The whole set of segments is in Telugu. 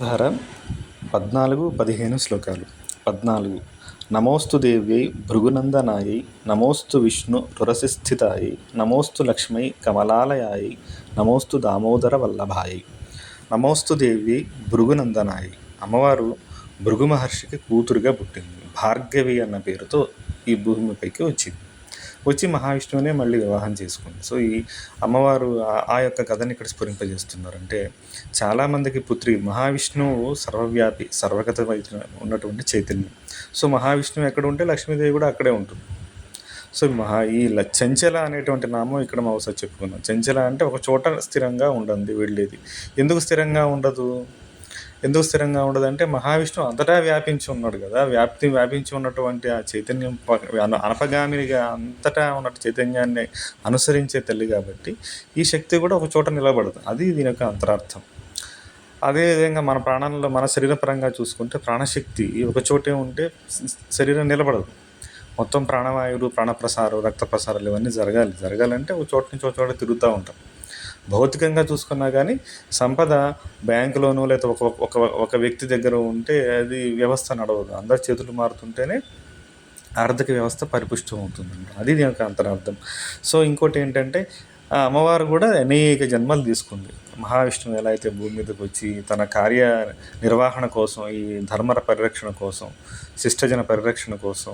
ధార పద్నాలుగు పదిహేను శ్లోకాలు. పద్నాలుగు నమోస్తు దేవ్యై భృగునందనాయై నమోస్తు విష్ణు రురసిస్థితాయై నమోస్తు లక్ష్మై కమలాలయాయై నమోస్తు దామోదర వల్లభాయై. నమోస్తు దేవ్యై భృగునందనాయై. అమ్మవారు భృగు మహర్షికి కూతురుగా పుట్టింది. భార్గవి అన్న పేరుతో ఈ భూమిపైకి వచ్చింది. వచ్చి మహావిష్ణువునే మళ్ళీ వివాహం చేసుకుంది. సో ఈ అమ్మవారు ఆ- యొక్క కథని ఇక్కడ స్ఫురింపజేస్తున్నారు అంటే చాలామందికి పుత్రి మహావిష్ణువు సర్వవ్యాపి సర్వగత ఉన్నటువంటి చైతన్యం. సో మహావిష్ణువు ఎక్కడ ఉంటే లక్ష్మీదేవి కూడా అక్కడే ఉంటుంది. సో మహా ఈ చంచల అనేటువంటి నామం ఇక్కడ మా ఒకసారి చెప్పుకున్నాం. చంచల అంటే ఒక చోట స్థిరంగా ఉండదు వెళ్ళేది. ఎందుకు స్థిరంగా ఉండదు? ఎందుకు స్థిరంగా ఉండదు అంటే మహావిష్ణువు అంతటా వ్యాపించి ఉన్నాడు కదా. వ్యాప్తి వ్యాపించి ఉన్నటువంటి ఆ చైతన్యం అనపగామినిగా అంతటా ఉన్న చైతన్యాన్ని అనుసరించే తల్లి కాబట్టి ఈ శక్తి కూడా ఒక చోట నిలబడదు. అది దీని యొక్క అంతరార్థం. అదేవిధంగా మన ప్రాణంలో మన శరీరపరంగా చూసుకుంటే ప్రాణశక్తి ఒక చోటే ఉంటే శరీరం నిలబడదు. మొత్తం ప్రాణవాయువులు ప్రాణప్రసారం రక్త ప్రసారాలు ఇవన్నీ జరగాలి. జరగాలంటే ఒక చోట నుంచి ఒక చోట తిరుగుతూ ఉంటాం. భౌతికంగా చూసుకున్నా కానీ సంపద బ్యాంకులోనూ లేదా ఒక ఒక ఒక వ్యక్తి దగ్గర ఉంటే అది వ్యవస్థ నడవదు. అందరి చేతులు మారుతుంటేనే ఆర్థిక వ్యవస్థ పరిపుష్టం అవుతుందండి అది దీనికి అంతరార్థం సో ఇంకోటి ఏంటంటే ఆ అమ్మవారు కూడా అనేక జన్మలు తీసుకుంది. మహావిష్ణువు ఎలా అయితే భూమి మీదకి వచ్చి తన కార్య నిర్వహణ కోసం ఈ ధర్మర పరిరక్షణ కోసం శిష్టజన పరిరక్షణ కోసం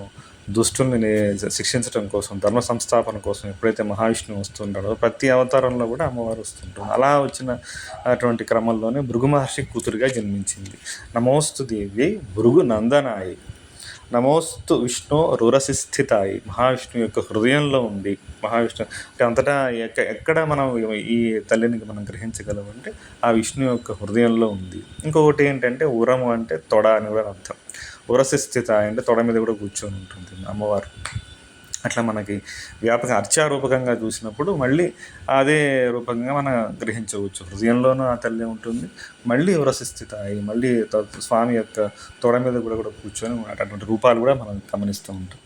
దుష్టుల్ని శిక్షించడం కోసం ధర్మ సంస్థాపన కోసం ఎప్పుడైతే మహావిష్ణువు వస్తుంటాడో ప్రతి అవతారంలో కూడా అమ్మవారు వస్తుంటారు. అలా వచ్చిన అటువంటి క్రమంలోనే భృగు మహర్షి కూతురుగా జన్మించింది. నమోస్తు దేవి భృగు నందనాయి. నమోస్తు విష్ణు రురసిస్థితాయి. మహావిష్ణువు యొక్క హృదయంలో ఉంది మహావిష్ణు అంతటా ఎక్క ఎక్కడ మనం ఈ తల్లిని మనం గ్రహించగలం అంటే ఆ విష్ణు యొక్క హృదయంలో ఉంది. ఇంకొకటి ఏంటంటే ఉరము అంటే తొడ అని కూడా అర్థం. ఉరసిస్థిత అంటే తొడ మీద కూడా కూర్చొని ఉంటుంది అమ్మవారు. అట్లా మనకి వ్యాపక అర్చారూపకంగా చూసినప్పుడు మళ్ళీ అదే రూపంగా మనం గ్రహించవచ్చు. హృదయంలోనూ ఆ తల్లి ఉంటుంది. మళ్ళీ ఉరసిస్థిత అయి మళ్ళీ స్వామి యొక్క తొడ మీద కూడా కూడా కూర్చొని అటువంటి రూపాలు కూడా మనం గమనిస్తూ ఉంటాం.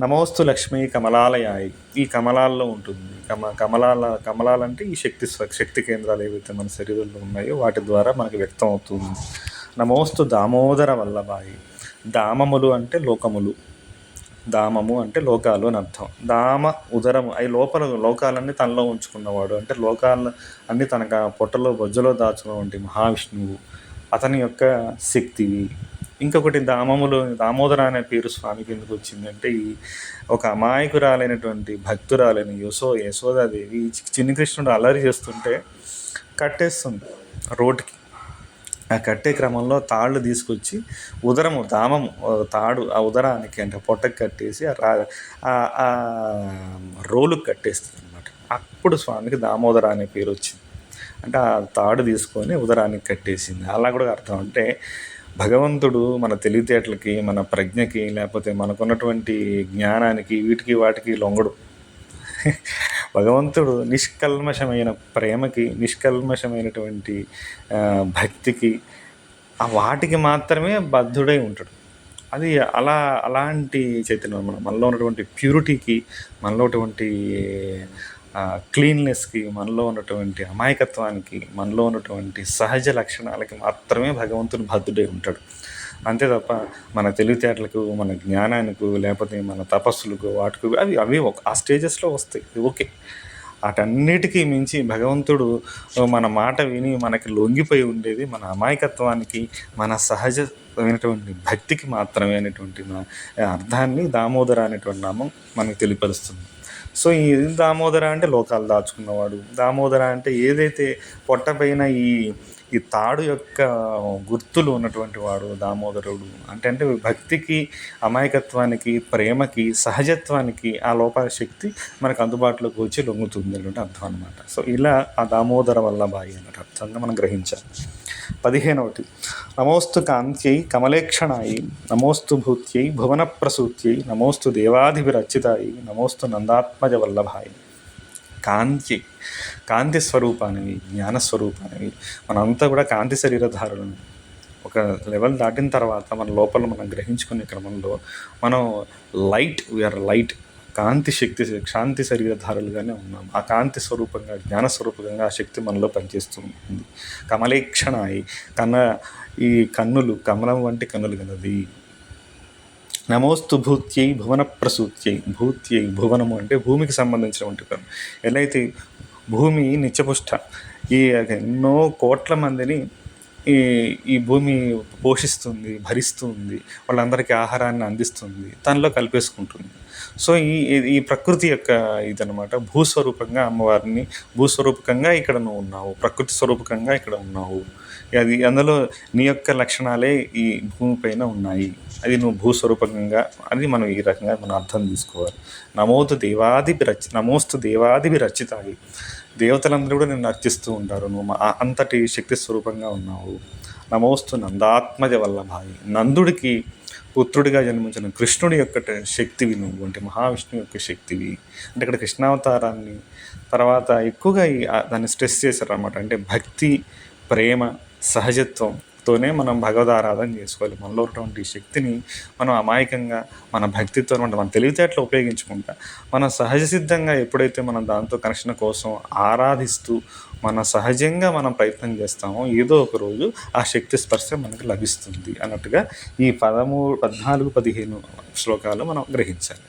నమోస్తు లక్ష్మి కమలాలయాయి. ఈ కమలాల్లో ఉంటుంది. కమ కమలాల కమలాలంటే ఈ శక్తి శక్తి కేంద్రాలు ఏవైతే మన శరీరంలో ఉన్నాయో వాటి ద్వారా మనకి వ్యక్తం అవుతుంది నమోస్తు దామోదర వల్లభాయి. దామములు అంటే లోకములు. దామము అంటే లోకాలు అని అర్థం. దామ ఉదరము అవి లోపల లోకాలన్నీ తనలో ఉంచుకున్నవాడు. అంటే లోకాలు అన్నీ తన పొట్టలో బొజ్జలో దాచుకున్నటువంటి మహావిష్ణువు. అతని యొక్క శక్తివి ఇంకొకటి దామములు దామోదర అనే పేరు స్వామికి ఎందుకు వచ్చిందంటే ఈ ఒక అమాయకురాలైనటువంటి భక్తురాలని యశో యశోదాదేవి చిన్ని కృష్ణుడు అల్లరి చేస్తుంటే కట్టేస్తుంది రోడ్డుకి. ఆ కట్టే క్రమంలో తాళ్ళు తీసుకొచ్చి ఉదరము దామము తాడు ఆ ఉదరానికి అంటే పొట్టకు కట్టేసి ఆ రా ఆ- కట్టేస్తుంది అనమాట అప్పుడు స్వామికి దామోదర అనే పేరు వచ్చింది. అంటే ఆ తాడు తీసుకొని ఉదరానికి కట్టేసింది. అలా కూడా అర్థం. అంటే భగవంతుడు మన తెలివితేటలకి మన ప్రజ్ఞకి లేకపోతే మనకున్నటువంటి జ్ఞానానికి వీటికి వాటికి లొంగడు. భగవంతుడు నిష్కల్మషమైన ప్రేమకి నిష్కల్మషమైనటువంటి భక్తికి ఆ వాటికి మాత్రమే బద్ధుడై ఉంటాడు. అది అలా అలాంటి చైతన్యం మనం మనలో ఉన్నటువంటి ప్యూరిటీకి మనలో ఉన్నటువంటి క్లీన్నెస్కి మనలో ఉన్నటువంటి అమాయకత్వానికి మనలో ఉన్నటువంటి సహజ లక్షణాలకి మాత్రమే భగవంతుడు బద్ధుడై ఉంటాడు. అంతే తప్ప మన తెలివితేటలకు మన జ్ఞానానికి లేకపోతే మన తపస్సులకు వాటికి అవి అవి ఒక ఆ స్టేజెస్లో వస్తాయి. ఓకే. వాటన్నిటికీ మించి భగవంతుడు మన మాట విని మనకి లొంగిపోయి ఉండేది మన అమాయకత్వానికి మన సహజమైనటువంటి భక్తికి మాత్రమే అనేటువంటి అర్థాన్ని దామోదర అనేటువంటి నామం మనకు తెలియపరుస్తుంది. సో ఈ దామోదర అంటే లోకాలు దాచుకున్నవాడు. దామోదర అంటే ఏదైతే పొట్టపైన ఈ ఈ తాడు యొక్క గుర్తులు ఉన్నటువంటి వాడు దామోదరుడు. అంటే అంటే భక్తికి అమాయకత్వానికి ప్రేమకి సహజత్వానికి ఆ లోపాల శక్తి మనకు అందుబాటులోకి వచ్చి లొంగుతుంది అనేటువంటి అర్థం అనమాట సో ఇలా ఆ దామోదర వల్లభాయి అన్నట్టు అర్థంగా మనం గ్రహించాలి. పదిహేనవటి నమోస్తు కాంత్యై కమలేక్షణాయి నమోస్తు భూత్యై భువన ప్రసూత్యై నమోస్తు దేవాధిభిరచితాయి నమోస్తు నందాత్మజ వల్లభాయి. కాంతి కాంతి స్వరూపానివి జ్ఞానస్వరూపానివి మనంతా కూడా కాంతి శరీరధారులను ఒక లెవెల్ దాటిన తర్వాత మన లోపల మనం గ్రహించుకునే క్రమంలో మనం లైట్ వీఆర్ లైట్ కాంతి శక్తి శాంతి శరీరధారులుగానే ఉన్నాం. ఆ కాంతి స్వరూపంగా జ్ఞాన స్వరూపంగా ఆ శక్తి మనలో పనిచేస్తూ ఉంటుంది కమలేక్షణాయి. కన్న ఈ కన్నులు కమలం వంటి కన్నులు కలది నమోస్తు భూత్యై భువన ప్రసూత్యై. భూత్యై భువనము అంటే భూమికి సంబంధించినటువంటి కన్ను ఎలా అయితే భూమి నిత్యపుష్ట ఈ ఎన్నో కోట్ల మందిని ఈ ఈ భూమి పోషిస్తుంది భరిస్తుంది వాళ్ళందరికీ ఆహారాన్ని అందిస్తుంది తనలో కలిపేసుకుంటుంది. సో ఈ ఈ- ప్రకృతి యొక్క ఇదనమాట భూస్వరూపంగా అమ్మవారిని భూస్వరూపకంగా ఇక్కడ నువ్వు ఉన్నావు ప్రకృతి స్వరూపకంగా ఇక్కడ ఉన్నావు. అది అందులో నీ యొక్క లక్షణాలే ఈ భూమిపైన ఉన్నాయి. అది నువ్వు భూస్వరూపకంగా అది మనం ఈ రకంగా మనం అర్థం తీసుకోవాలి. నమోదు దేవాదిభి రచి నమోస్తు దేవాదిభి రచితాయి దేవతలందరూ కూడా నిన్ను అర్చిస్తూ ఉంటారు. నువ్వు మా- అంతటి శక్తి స్వరూపంగా ఉన్నావు. నమోస్తు నందాత్మజ వల్లభాయి. నందుడికి పుత్రుడిగా జన్మించిన కృష్ణుడి యొక్క శక్తివి నువ్వు అంటే మహావిష్ణువు యొక్క శక్తివి. అంటే ఇక్కడ కృష్ణావతారాన్ని తర్వాత ఎక్కువగా ఈ దాన్ని స్ట్రెస్ చేశారు అనమాట అంటే భక్తి ప్రేమ సహజత్వం తోనే మనం భగవద్ ఆరాధన చేసుకోవాలి. మనలో ఉన్నటువంటి శక్తిని మనం అమాయకంగా మన భక్తితో మన తెలివితేటలు ఉపయోగించుకుంటా. మనం సహజ సిద్ధంగా ఎప్పుడైతే మనం దాంతో కనెక్షన్ కోసం ఆరాధిస్తూ మన సహజంగా మనం ప్రయత్నం చేస్తామో ఏదో ఒక రోజు ఆ శక్తి స్పర్శ మనకు లభిస్తుంది అన్నట్టుగా ఈ పదమూడు పద్నాలుగు పదిహేను శ్లోకాలు మనం గ్రహించాలి.